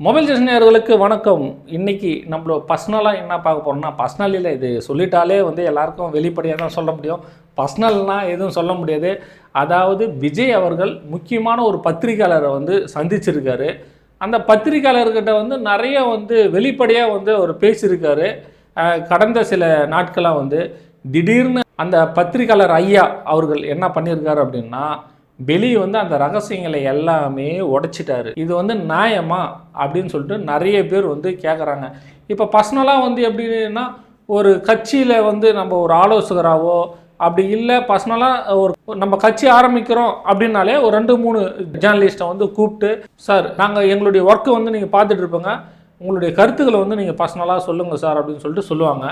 Mobile ஜெஸ் நேயர்களுக்கு வணக்கம். இன்றைக்கி நம்மள பர்சனலாக என்ன பார்க்க போகிறோம்னா பர்சனல் இல்லை இது சொல்லிட்டாலே வந்து எல்லாருக்கும் வெளிப்படையாக தான் சொல்ல முடியும். பர்சனல்னால் எதுவும் சொல்ல முடியாது. அதாவது விஜய் அவர்கள் முக்கியமான ஒரு பத்திரிக்கையாளரை வந்து சந்திச்சிருக்காரு. அந்த பத்திரிக்கையாளர்கிட்ட வந்து நிறைய வந்து வெளிப்படையாக வந்து அவர் பேசியிருக்காரு. கடந்த சில நாட்களாக வந்து திடீர்னு அந்த பத்திரிக்கையாளர் ஐயா அவர்கள் என்ன பண்ணியிருக்காரு அப்படின்னா வெளியே வந்து அந்த ரகசியங்களை எல்லாமே உடைச்சிட்டாரு. இது வந்து நியாயமா? அப்படின்னு சொல்லிட்டு நிறைய பேர் வந்து கேட்குறாங்க இப்போ பர்சனலாக வந்து எப்படின்னா ஒரு கட்சியில் வந்து நம்ம ஒரு ஆலோசகராகவோ அப்படி இல்லை பர்சனலாக ஒரு நம்ம கட்சி ஆரம்பிக்கிறோம் அப்படின்னாலே ஒரு ரெண்டு மூணு ஜேர்னலிஸ்ட்டை வந்து கூப்பிட்டு சார் நாங்கள் எங்களுடைய ஒர்க்கை வந்து நீங்கள் பார்த்துட்டு இருப்போங்க. உங்களுடைய கருத்துக்களை வந்து நீங்கள் பர்சனலாக சொல்லுங்கள் சார் அப்படின்னு சொல்லிட்டு சொல்லுவாங்க.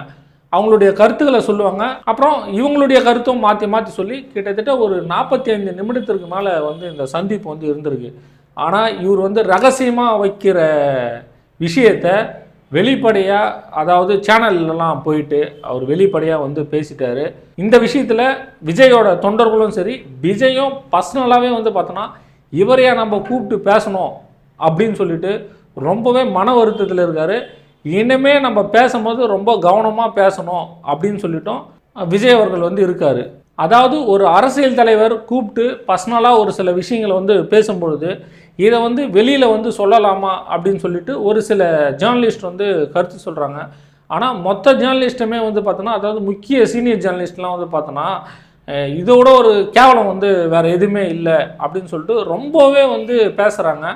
அவங்களுடைய கருத்துக்களை சொல்லுவாங்க. அப்புறம் இவங்களுடைய கருத்தும் மாற்றி மாற்றி சொல்லி கிட்டத்தட்ட ஒரு நாற்பத்தி ஐந்து நிமிடத்திற்கு மேலே வந்து இந்த சந்திப்பு வந்து இருந்திருக்கு. ஆனால் இவர் வந்து ரகசியமாக வைக்கிற விஷயத்தை வெளிப்படையாக அதாவது சேனல்லாம் போயிட்டு அவர் வெளிப்படையாக வந்து பேசிட்டாரு. இந்த விஷயத்தில் விஜயோட தொண்டர்களும் சரி விஜயும் பர்சனலாகவே வந்து பார்த்தோன்னா இவரையா நம்ம கூப்பிட்டு பேசணும் அப்படின்னு சொல்லிட்டு ரொம்பவே மன வருத்தத்தில் இருக்காரு. இனிமே நம்ம பேசும்போது ரொம்ப கவனமாக பேசணும் அப்படின்னு சொல்லிட்டோம். விஜய் அவர்கள் வந்து இருக்கார். அதாவது ஒரு அரசியல் தலைவர் கூப்பிட்டு பர்சனலாக ஒரு சில விஷயங்களை வந்து பேசும்பொழுது இதை வந்து வெளியில் வந்து சொல்லலாமா அப்படின்னு சொல்லிட்டு ஒரு சில ஜேர்னலிஸ்ட் வந்து கருத்து சொல்கிறாங்க ஆனால் மொத்த ஜேர்னலிஸ்ட்டுமே வந்து பார்த்தோன்னா அதாவது முக்கிய சீனியர் ஜேர்னலிஸ்ட்லாம் வந்து பார்த்தோன்னா இதோட ஒரு கேவலம் வந்து வேறு எதுவுமே இல்லை அப்படின்னு சொல்லிட்டு ரொம்பவே வந்து பேசுகிறாங்க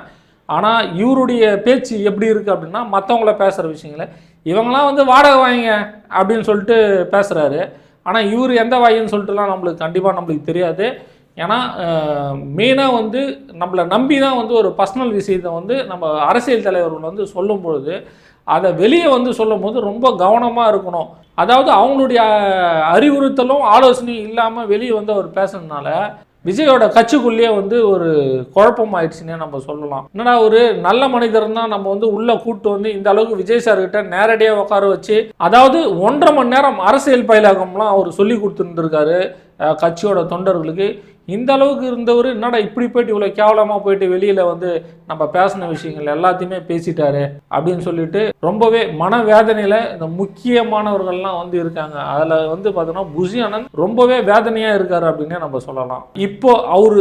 ஆனால் இவருடைய பேச்சு எப்படி இருக்குது அப்படின்னா மற்றவங்கள பேசுகிற விஷயங்களை இவங்களாம் வந்து வாடகை வாங்கிங்க அப்படின்னு சொல்லிட்டு பேசுகிறாரு ஆனால் இவர் எந்த வாயின்னு சொல்லிட்டுலாம் நம்மளுக்கு கண்டிப்பாக நம்மளுக்கு தெரியாது. ஏன்னா மெயினாக வந்து நம்மளை நம்பி தான் வந்து ஒரு பர்சனல் விஷயத்தை வந்து நம்ம அரசியல் தலைவர்கள் வந்து சொல்லும் பொழுது அதை வெளியே வந்து சொல்லும் போது ரொம்ப கவனமாக இருக்கணும். அதாவது அவங்களுடைய அறிவுறுத்தலும் ஆலோசனையும் இல்லாமல் வெளியே வந்து அவர் பேசுனதுனால விஜயோட கட்சிக்குள்ளேயே வந்து ஒரு குழப்பம் ஆயிடுச்சுன்னே நம்ம சொல்லலாம். என்னன்னா ஒரு நல்ல மனிதர் தான் நம்ம வந்து உள்ள கூட்டு வந்து இந்த அளவுக்கு விஜய் சார் கிட்ட நேரடியாக உட்கார வச்சு அதாவது ஒன்றரை மணி நேரம் அரசியல் பயிலாகம்லாம் அவர் சொல்லி கொடுத்துருந்துருக்காரு கட்சியோட தொண்டர்களுக்கு. இந்த அளவுக்கு இருந்தவர் என்னடா இப்படி போயிட்டு இவ்வளோ கேவலமாக போயிட்டு வெளியில் வந்து நம்ம பேசின விஷயங்கள் எல்லாத்தையுமே பேசிட்டாரு அப்படின்னு சொல்லிட்டு ரொம்பவே மனவேதனையில் இந்த முக்கியமானவர்கள்லாம் வந்து இருக்காங்க. அதில் வந்து பார்த்தோன்னா புஷி ஆனந்த் ரொம்பவே வேதனையாக இருக்கார் அப்படின்னே நம்ம சொல்லலாம். இப்போ அவர்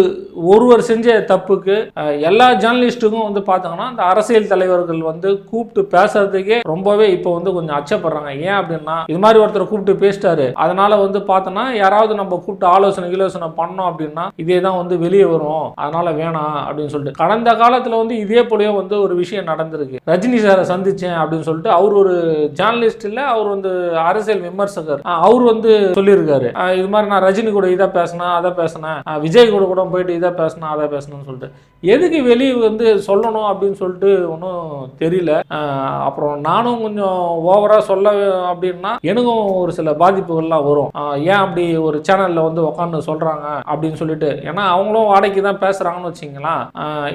ஒருவர் செஞ்ச தப்புக்கு எல்லா ஜேர்னலிஸ்ட்டுக்கும் வந்து பார்த்தாங்கன்னா இந்த அரசியல் தலைவர்கள் வந்து கூப்பிட்டு பேசுறதுக்கே ரொம்பவே இப்போ வந்து கொஞ்சம் அச்சப்படுறாங்க. ஏன் அப்படின்னா இது மாதிரி ஒருத்தர் கூப்பிட்டு பேசிட்டாரு. அதனால வந்து பார்த்தோன்னா யாராவது நம்ம கூப்பிட்டு ஆலோசனை கிலோசனை பண்ணோம் அப்படின்னா இதே தான் வந்து வெளியே வரும். அதனால வேணாம் அப்படின்னு சொல்லிட்டு. கடந்த காலத்துல வந்து இதே போலயே வந்து ஒரு விஷயம் நடந்திருக்கு. ரஜினி சாரை சந்திச்சேன் அப்படின்னு சொல்லிட்டு அவர் ஒரு ஜேர்னலிஸ்ட் இல்ல அவர் வந்து அரசியல் விமர்சகர். அவர் வந்து சொல்லியிருக்காரு. இது மாதிரி நான் ரஜினி கூட இதை பேசினேன் அதை பேசினேன். விஜய் கூட கூட போயிட்டு இதை பேசினேன் அதை பேசினேன்னு சொல்லிட்டு. எதுக்கு வெளியே வந்து சொல்லணும் அப்படின்னு சொல்லிட்டு ஒன்றும் தெரியல. அப்புறம் நானும் கொஞ்சம் ஓவராக சொல்ல அப்படின்னா எனக்கும் ஒரு சில பாதிப்புகள்லாம் வரும். ஏன் அப்படி ஒரு சேனலில் வந்து உட்காந்து சொல்கிறாங்க அப்படின்னு சொல்லிட்டு. ஏன்னா அவங்களும் வாடகைக்கு தான் பேசுகிறாங்கன்னு வச்சிங்களேன்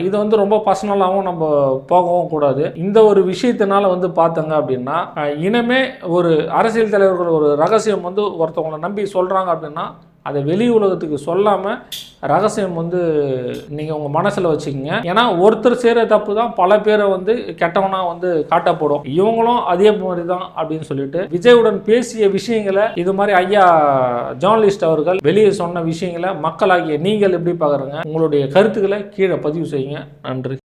இது வந்து ரொம்ப பர்சனலாகவும் நம்ம போகவும் கூடாது. இந்த ஒரு விஷயத்தினால வந்து பார்த்தங்க அப்படின்னா இனமே ஒரு அரசியல் தலைவர்கள் ஒரு ரகசியம் வந்து ஒருத்தவங்களை நம்பி சொல்கிறாங்க அப்படின்னா அதை வெளி உலகத்துக்கு சொல்லாமல் ரகசியம் வந்து நீங்கள் உங்கள் மனசில் வச்சுக்கோங்க. ஏன்னா ஒருத்தர் செய்கிற தப்பு தான் பல பேரை வந்து கெட்டவனாக வந்து காட்டப்படும். இவங்களும் அதே மாதிரி தான் அப்படின்னு சொல்லிட்டு விஜயுடன் பேசிய விஷயங்களை இது மாதிரி ஐயா ஜேர்னலிஸ்ட் அவர்கள் வெளியே சொன்ன விஷயங்களை மக்களாகிய நீங்கள் எப்படி பார்க்குறங்க உங்களுடைய கருத்துக்களை கீழே பதிவு செய்யுங்க. நன்றி.